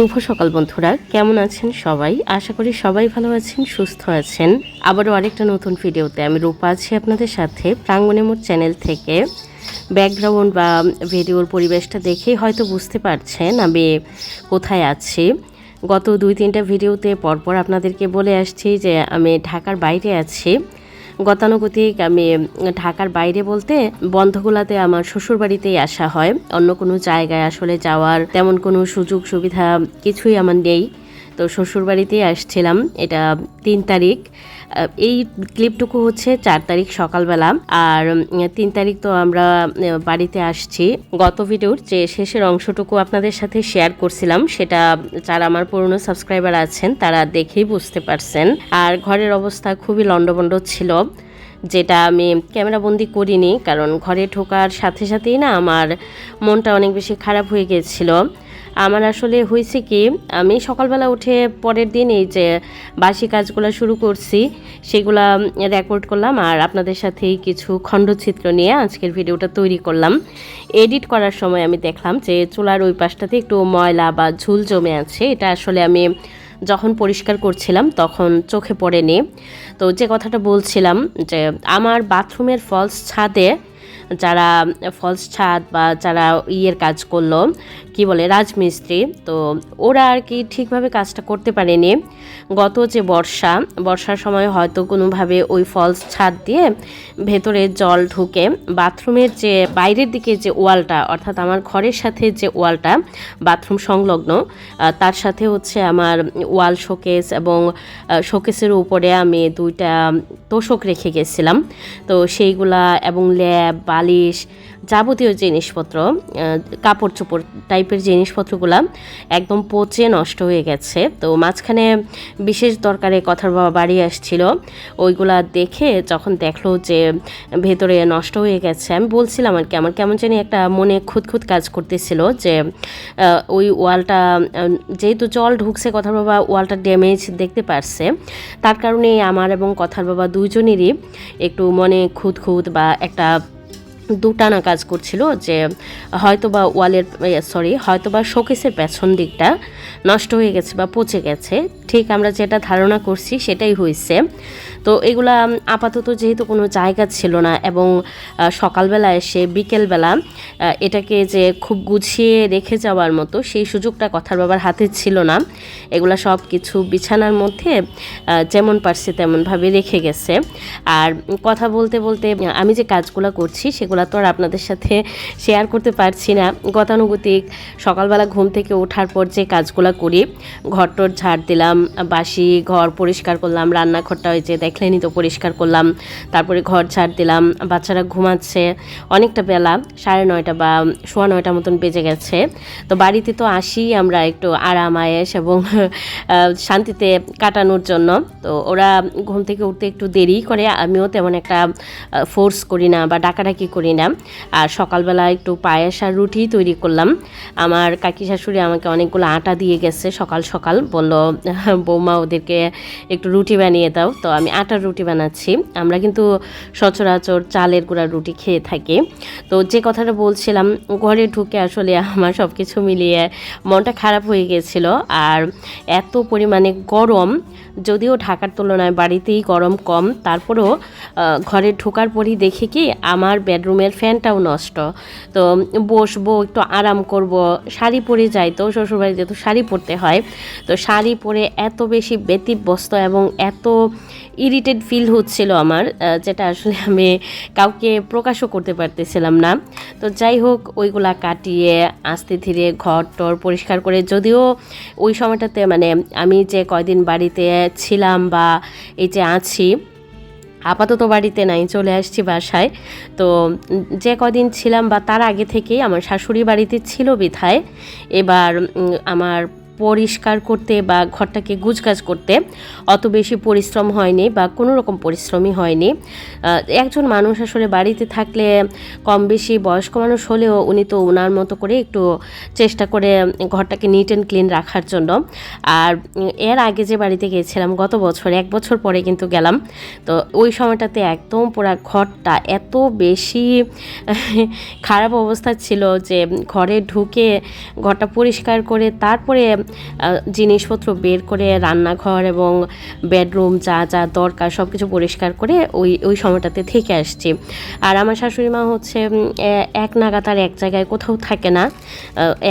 শুভ সকাল বন্ধুরা, কেমন আছেন সবাই? আশা করি সবাই ভালো আছেন, সুস্থ আছেন। আবারও আরেকটা নতুন ভিডিওতে আমি রূপা আছি আপনাদের সাথে প্রাঙ্গণে মোট চ্যানেল থেকে। ব্যাকগ্রাউন্ড বা ভিডিওর পরিবেশটা দেখেই হয়তো বুঝতে পারছেন আমি কোথায় আছি। গত দুই তিনটা ভিডিওতে পরপর আপনাদেরকে বলে আসছি যে আমি ঢাকার বাইরে আছি। গতানুগতিক, আমি, ঢাকার বাইরে বলতে বন্ধগুলাতে আমার শ্বশুর বাড়িতেই আসা হয়। অন্য কোনো জায়গায় আসলে যাওয়ার তেমন কোনো সুযোগ সুবিধা কিছুই আমার নেই। তো শ্বশুর বাড়িতেই আসছিলাম। এটা তিন তারিখ। এই ক্লিপটুকু হচ্ছে চার তারিখ সকালবেলা। আর তিন তারিখ তো আমরা বাড়িতে আসছি। গত ভিডিওর যে শেষের অংশটুকু আপনাদের সাথে শেয়ার করছিলাম, সেটা যারা আমার পুরনো সাবস্ক্রাইবার আছেন, তারা দেখেই বুঝতে পারছেন। আর ঘরের অবস্থা খুবই লণ্ডভণ্ড ছিল, যেটা আমি ক্যামেরাবন্দি করিনি, কারণ ঘরে ঢোকার সাথে সাথেই না আমার মনটা অনেক বেশি খারাপ হয়ে গিয়েছিল আমার আসলে হয়েছে কি, আমি সকালবেলা উঠে পরের দিন এই যে বাসি কাজগুলো শুরু করছি, সেগুলা রেকর্ড করলাম আর আপনাদের সাথেই কিছু খণ্ডচিত্র নিয়ে আজকের ভিডিওটা তৈরি করলাম। এডিট করার সময় আমি দেখলাম যে চুলার ওই পাশটাতে একটু ময়লা বা ঝুল জমে আছে, এটা আসলে আমি যখন পরিষ্কার করছিলাম তখন চোখে পড়েনি। তো যে কথাটা বলছিলাম যে আমার বাথরুমের ফলস ছাদে যারা ফলস ছাদ বা যারা ইয়ের কাজ করল কি বলে, রাজমিস্ত্রি। তো ওরা আর কি ঠিকভাবে কাজটা করতে পারেনি। গত যে বর্ষা, বর্ষার সময় হয়তো কোনোভাবে ওই ফলস ছাদ দিয়ে ভেতরে জল ঢুকে বাথরুমের যে বাইরের দিকে যে ওয়ালটা, অর্থাৎ আমার ঘরের সাথে যে ওয়ালটা, বাথরুম সংলগ্ন তার সাথে হচ্ছে আমার ওয়াল শোকেস এবং শোকেসের উপরে আমি দুইটা তোষক রেখে গেছিলাম। তো সেইগুলা এবং ল্যাব, বালিশ যাবতীয় জিনিসপত্র কাপড় চোপড় টাইপের জিনিসপত্রগুলা একদম পচে নষ্ট হয়ে গেছে। তো মাঝখানে বিশেষ দরকারে কথার বাবা বাড়ি আসছিল, ওইগুলা দেখে যখন দেখল যে ভেতরে নষ্ট হয়ে গেছে, আমি বলছিলাম আর কি, আমার কেমন জানি একটা মনে খুঁতখুত কাজ করতেছিল যে ওই ওয়ালটা যেহেতু জল ঢুকছে কথার বাবা ওয়ালটা ড্যামেজ দেখতে পারছে, তার কারণে আমার এবং কথার বাবা দুজনেরই একটু মনে খুঁতখুত বা একটা দুটানা কাজ করছিল যে হয়তো বা ওয়ালের সরি হয়তো বা শোকেসের পেছন দিকটা নষ্ট হয়ে গেছে বা পচে গেছে। ঠিক আমরা যেটা ধারণা করছি সেটাই হয়েছে। তো এগুলা আপাতত যেহেতু কোনো জায়গা ছিল না এবং সকালবেলা এসে বিকেলবেলা এটাকে যে খুব গুছিয়ে রেখে যাওয়ার মতো সেই সুযোগটা কথার বাবার হাতে ছিল না। এগুলা সব কিছু বিছানার মধ্যে যেমন পারছে তেমনভাবে রেখে গেছে। আর কথা বলতে বলতে, আমি যে কাজগুলো করছি সেগুলো তো আর আপনাদের সাথে শেয়ার করতে পারছি না। গতানুগতিক সকালবেলা ঘুম থেকে ওঠার পর যে কাজগুলো করি, ঘরটর ঝাড় দিলাম বাসি ঘর পরিষ্কার করলাম, রান্নাঘরটা যে দেখলেনই তো পরিষ্কার করলাম, তারপরে ঘর ছাড় দিলাম, বাচ্চারা ঘুমাচ্ছে, অনেকটা বেলা, সাড়ে নয়টা বা সোয়া নয়টা মতন বেজে গেছে। তো বাড়িতে তো আসি আমরা একটু আরাম, আয়েস এবং শান্তিতে কাটানোর জন্য। তো ওরা ঘুম থেকে উঠতে একটু দেরি করে, আমিও তেমন একটা ফোর্স করি না বা ডাকাডাকি করি না। আর সকালবেলা একটু পায়েস আর রুটি তৈরি করলাম। আমার কাকি শাশুড়ি আমাকে অনেকগুলো আটা দিয়ে গেছে সকাল সকাল, বলল বৌমা ওদেরকে একটু রুটি বানিয়ে দাও। তো আমি আটার রুটি বানাচ্ছি। আমরা কিন্তু সচরাচর চালের গুঁড়ার রুটি খেয়ে থাকি। তো যে কথাটা বলছিলাম, ঘরে ঢুকে আসলে আমার সব কিছু মিলিয়ে মনটা খারাপ হয়ে গিয়েছিল আর এত পরিমাণে গরম, যদিও ঢাকার তুলনায় বাড়িতেই গরম কম, তারপরেও ঘরে ঢোকার পরই দেখি কি আমার বেডরুমের ফ্যানটাও নষ্ট। তো বসবো, একটু আরাম করব, শাড়ি পরে যাই তো, শ্বশুরবাড়িতে তো শাড়ি পরতে হয়। তো শাড়ি পরে এত বেশি ব্যতিব্যস্ত এবং এত ইরিটেড ফিল হচ্ছিল আমার যেটা আসলে আমি কাউকে প্রকাশও করতে পারতেছিলাম না। তো যাই হোক, ওইগুলা কাটিয়ে, আস্তে ধীরে ঘর টর পরিষ্কার করে, যদিও ওই সময়টাতে মানে আমি যে কয়দিন বাড়িতে ছিলাম বা এই যে আছি, আপাতত বাড়িতে নাই, চলে আসছি বাসায়। তো যে কদিন ছিলাম বা তার আগে থেকেই আমার শাশুড়ি বাড়িতে ছিল বিধায়। এবার আমার পরিষ্কার করতে বা ঘরটাকে গুজগাজ করতে অত বেশি পরিশ্রম হয়নি বা কোনো রকম পরিশ্রমই হয়নি। একজন মানুষ আসলে বাড়িতে থাকলে কম বেশি বয়স্ক মানুষ হলেও উনি তো ওনার মতো করে একটু চেষ্টা করে ঘরটাকে নিট অ্যান্ড ক্লিন রাখার জন্য। আর এর আগে যে বাড়িতে গিয়েছিলাম গত বছর, এক বছর পরে কিন্তু গেলাম। তো ওই সময়টাতে একদম পুরা ঘরটা এত বেশি খারাপ অবস্থা ছিল যে ঘরে ঢুকে ঘরটা পরিষ্কার করে তারপরে জিনিসপত্র বের করে রান্নাঘর এবং বেডরুম, যা যা দরকার সব কিছু পরিষ্কার করে ওই ওই সময়টাতে থেকে আসছি। আর আমার শাশুড়ি মা হচ্ছে এক নাগাদ আর এক জায়গায় কোথাও থাকে না।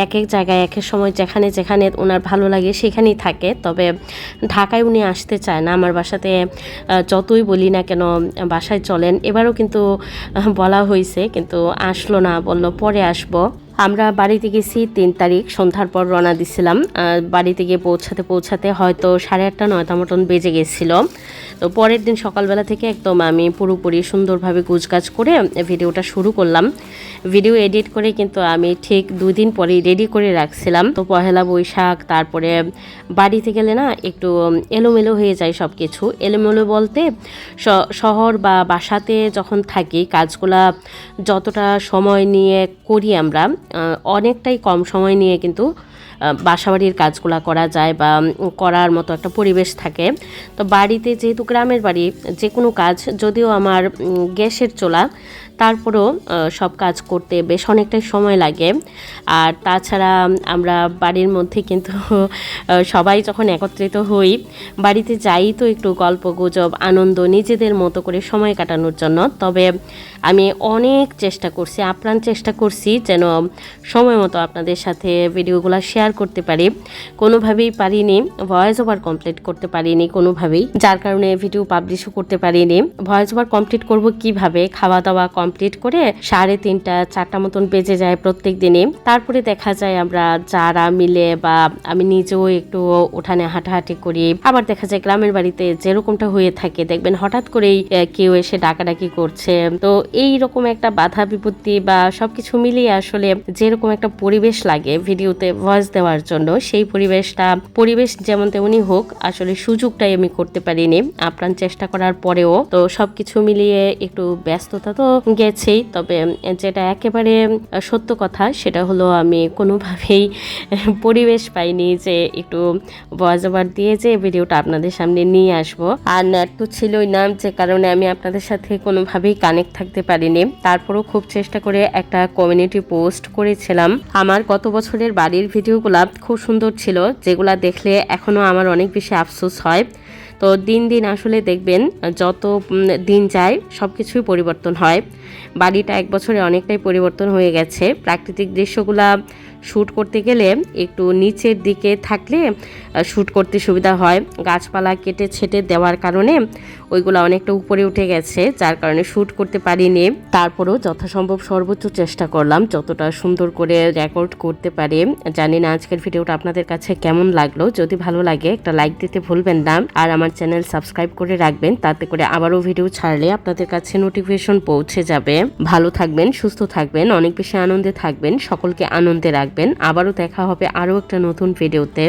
এক এক জায়গায়, এক এক সময় যেখানে যেখানে ওনার ভালো লাগে সেখানেই থাকে। তবে ঢাকায় উনি আসতে চায় না। আমার বাসাতে যতই বলি না কেন, বাসায় চলেন। এবারও কিন্তু বলা হয়েছে কিন্তু আসলো না। বলল পরে আসব। আমরা বাড়িতে গেছি তিন তারিখ, সন্ধ্যার পর রওনা দিছিলাম। বাড়িতে গিয়ে পৌঁছাতে পৌঁছাতে হয়তো সাড়ে আটটা, নয়টা মতন বেজে গেছিল। তো পরের দিন সকালবেলা থেকে একদম আমি পুরোপুরি সুন্দরভাবে গুজগাছ করে ভিডিওটা শুরু করলাম। ভিডিও এডিট করে কিন্তু আমি ঠিক দুদিন পরে রেডি করে রাখছিলাম। তো পহেলা বৈশাখ, তারপরে বাড়িতে গেলে না একটু এলোমেলো হয়ে যায় সব কিছু এলোমেলো বলতে শহর বা বাসাতে যখন থাকি, কাজগুলা যতটা সময় নিয়ে করি আমরা অনেকটাই কম সময় নিয়ে কিন্তু বাসাবাড়ির কাজগুলো করা যায় বা করার মতো একটা পরিবেশ থাকে। তো বাড়িতে যেহেতু গ্রামের বাড়ি যে কোনো কাজ যদিও আমার গ্যাসের চোলা, তারপরেও সব কাজ করতে বেশ অনেকটাই সময় লাগে। আর তাছাড়া আমরা বাড়ির মধ্যে কিন্তু সবাই যখন একত্রিত হই, বাড়িতে যাই তো একটু গল্প, গুজব, আনন্দ নিজেদের মতো করে সময় কাটানোর জন্য। তবে আমি অনেক চেষ্টা করছি, আপ্রাণ চেষ্টা করছি যেন সময় মতো আপনাদের সাথে ভিডিওগুলো শেয়ার করতে পারি। কোনোভাবেই পারিনি ভয়েস ওভার কমপ্লিট করতে পারিনি কোনোভাবেই, যার কারণে ভিডিও পাবলিশও করতে পারিনি। ভয়েস ওভার কমপ্লিট করব কীভাবে? খাওয়া দাওয়া কমপ্লিট করে সাড়ে তিনটা, চারটা মতন বেজে যায় প্রত্যেক দিনই তারপরে দেখা যায় আমরা যারা মিলে বা আমি নিজেও একটু উঠানে হাঁটাহাঁটি করি। আবার দেখা যায় গ্রামের বাড়িতে যেরকমটা হয়ে থাকে, দেখবেন হঠাৎ করেই কেউ এসে ডাকাডাকি করছে। তো এই রকম একটা বাধা বিপত্তি বা সবকিছু মিলিয়ে আসলে যেরকম একটা পরিবেশ লাগে ভিডিওতে ভয়েস দেওয়ার জন্য। সেই পরিবেশটা, পরিবেশ যেমন তেমনই হোক, আসলে সুযোগটাই আমি করতে পারিনি। আপ্রাণ চেষ্টা করার পরেও তো সবকিছু মিলিয়ে একটু ব্যস্ততা তো গেছেই। তবে যেটা একেবারে সত্য কথা, সেটা হলো আমি কোনোভাবেই পরিবেশ পাইনি যে একটু ভয়েস ওভার দিয়ে যে ভিডিওটা আপনাদের সামনে নিয়ে আসব। আর নেট তো ছিলই না, যে কারণে আমি আপনাদের সাথে কোনোভাবেই কানেক্ট থাকতে পারিনি। তারপরও খুব চেষ্টা করে একটা কমিউনিটি পোস্ট করেছিলাম। আমার গত বছরের বাড়ির ভিডিওগুলা খুব সুন্দর ছিল, যেগুলা দেখলে এখনও আমার অনেক বেশি আফসোস হয়। তো দিন দিন আসলে দেখবেন, যত দিন যায় সব কিছুই পরিবর্তন হয়। বাড়িটা এক বছরে অনেকটাই পরিবর্তন হয়ে গেছে। প্রাকৃতিক দৃশ্যগুলা শ্যুট করতে গেলে একটু নিচের দিকে থাকলে শ্যুট করতে সুবিধা হয়। গাছপালা কেটে ছেটে দেওয়ার কারণে ওইগুলো অনেকটা উপরে উঠে গেছে, যার কারণে শ্যুট করতে পারিনি। তারপরেও যথাসম্ভব সর্বোচ্চ চেষ্টা করলাম, যতটা সুন্দর করে রেকর্ড করতে পারি। জানি না আজকের ভিডিওটা আপনাদের কাছে কেমন লাগল। যদি ভালো লাগে, একটা লাইক দিতে ভুলবেন না। আর আমার চ্যানেল সাবস্ক্রাইব করে রাখবেন, তাতে করে আবারও ভিডিও ছাড়লে আপনাদের কাছে নোটিফিকেশন পৌঁছে যাবে। ভালো থাকবেন, সুস্থ থাকবেন, অনেক বেশি আনন্দে থাকবেন। সকলকে আনন্দে রাখবেন। আবারও দেখা হবে আরও একটা নতুন ভিডিওতে